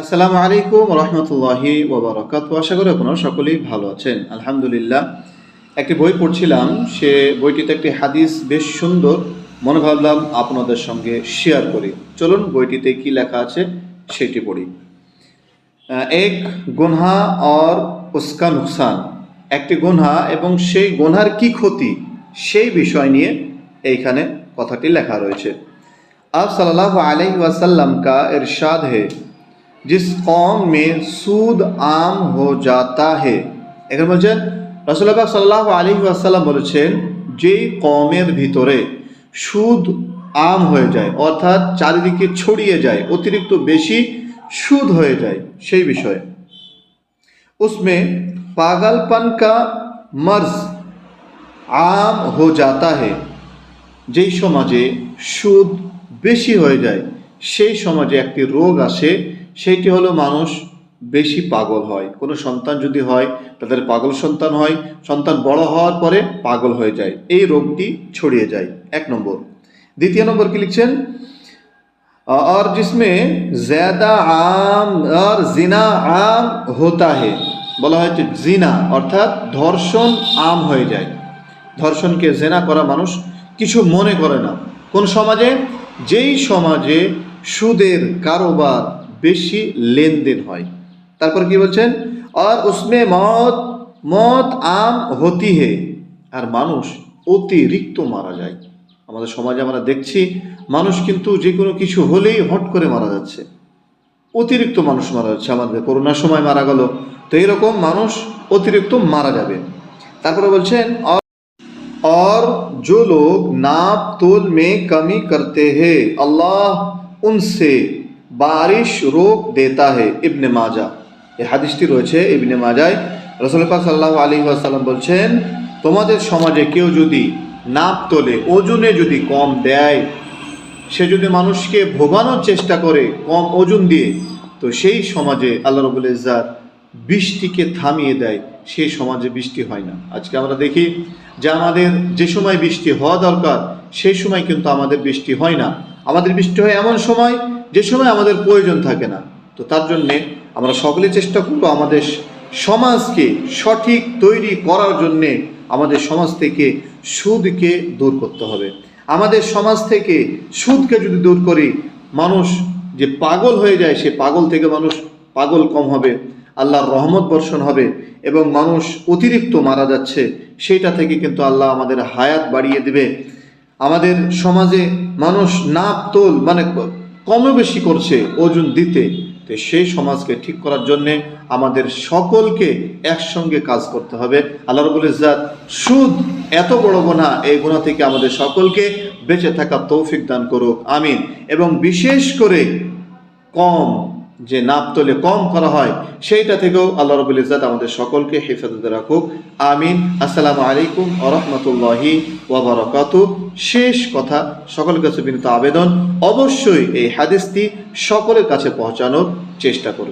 আসসালামু আলাইকুম রহমতুল্লাহি ওবরাকাত আশা করি আপনারা সকলেই ভালো আছেন। আলহামদুলিল্লাহ, একটি বই পড়ছিলাম। সে বইটিতে একটি হাদিস বেশ সুন্দর। মনে ভাবলাম আপনাদের সঙ্গে শেয়ার করি। চলুন, বইটিতে কি লেখা আছে সেটি পড়ি। এক গুনহা আর উস্কা নুকসান। একটি গুনহা এবং সেই গুনহার কি ক্ষতি সেই বিষয় নিয়ে এইখানে কথাটি লেখা রয়েছে। আপ সাল আলহি ওয়াসাল্লাম কা সাদ হে। জিস কম মে সুদ আম হো যাতা হে এখানে বলছেন রসুল্লাহ সাল্লাহ আলী আসাল্লাম বলেছেন যেই কমের ভিতরে সুদ আম হয়ে যায় অর্থাৎ চারিদিকে ছড়িয়ে যায় অতিরিক্ত বেশি সুদ হয়ে যায় সেই বিষয়ে। উসমে পাগলপন কা মর্জ আম হো যাতা হে যেই সমাজে সুদ বেশি হয়ে যায় সেই সমাজে একটি রোগ আসে সেইটি হলো মানুষ বেশি পাগল হয় কোনো সন্তান যদি হয় তাদের পাগল সন্তান হয় সন্তান বড় হওয়ার পরে পাগল হয়ে যায় এই রোগটি ছড়িয়ে যায় এক নম্বর দ্বিতীয় নম্বর কি লিখছেন और जिसमें ज़्यादा आम और জিনা আম হোতা হে বলা হয়েছে জিনা অর্থাৎ ধর্ষণ আম হয়ে যায় ধর্ষণকে জেনা করা মানুষ কিছু মনে করে না কোন সমাজে যেই সমাজে সুদের কারোবার বেশি লেনদেন হয় তারপর কি বলছেন আর উসমে মত মত আম হতি হে আর মানুষ অতিরিক্ত মারা যায় আমাদের সমাজে আমরা দেখছি মানুষ কিন্তু যে কোনো কিছু হলেই হট করে মারা যাচ্ছে অতিরিক্ত মানুষ মারা যাচ্ছে আমাদের করোনার সময় মারা গেল তো এরকম মানুষ অতিরিক্ত মারা যাবে তারপরে বলছেন और और जो लोग नाप तोल में कमी करते हैं अल्लाह उनसे বারিশ রোগ দেতা হে ইবনে মাজা। এই হাদিসটি রয়েছে ইবনে মাজায়। রসুল সাল্লাহ আলী আসাল্লাম বলছেন, তোমাদের সমাজে কেউ যদি নাপ তোলে, ওজনে যদি কম দেয়, সে যদি মানুষকে ভোগানোর চেষ্টা করে কম ওজন দিয়ে, তো সেই সমাজে আল্লাহ রবুল ইজার বৃষ্টিকে থামিয়ে দেয়। সেই সমাজে বৃষ্টি হয় না। আজকে আমরা দেখি যে আমাদের যে সময় বৃষ্টি হওয়া দরকার, সেই সময় কিন্তু আমাদের বৃষ্টি হয় না। আমাদের বৃষ্টি হয় এমন সময় যে সময় আমাদের প্রয়োজন থাকে না, তো তার জন্যে আমরা সকলে চেষ্টা করব আমাদের সমাজকে সঠিক তৈরি করার জন্যে আমাদের সমাজ থেকে সুদকে দূর করতে হবে। আমাদের সমাজ থেকে সুদকে যদি দূর করি, মানুষ যে পাগল হয়ে যায়, সে পাগল থেকে মানুষ পাগল কম হবে, আল্লাহর রহমত বর্ষণ হবে এবং মানুষ অতিরিক্ত মারা যাচ্ছে, সেইটা থেকে কিন্তু আল্লাহ আমাদের হায়াত বাড়িয়ে দেবে। আমাদের সমাজে মানুষ নাপ তোল মানে কমে বেশি করছে, ওজন দিতে। তো সেই সমাজকে ঠিক করার জন্যে আমাদের সকলকে একসঙ্গে কাজ করতে হবে। আল্লাহ রবুল ইজাত সুদ এত বড় গোনা এই গোনা থেকে আমাদের সকলকে বেঁচে থাকা তৌফিক দান করুক, আমিন। এবং বিশেষ করে কম যে নাপ তোলে কম করা হয়, সেইটা থেকেও আল্লাহ রবুল ইজাত আমাদের সকলকে হেফাজতে রাখুক। আমিন। আসসালামু আলাইকুম আরহামতুল্লাহি ওবরাকাত শেষ কথা, সকলের কাছে বিনীত আবেদন, অবশ্যই এই হাদিসটি সকলের কাছে পৌঁছানোর চেষ্টা করবে।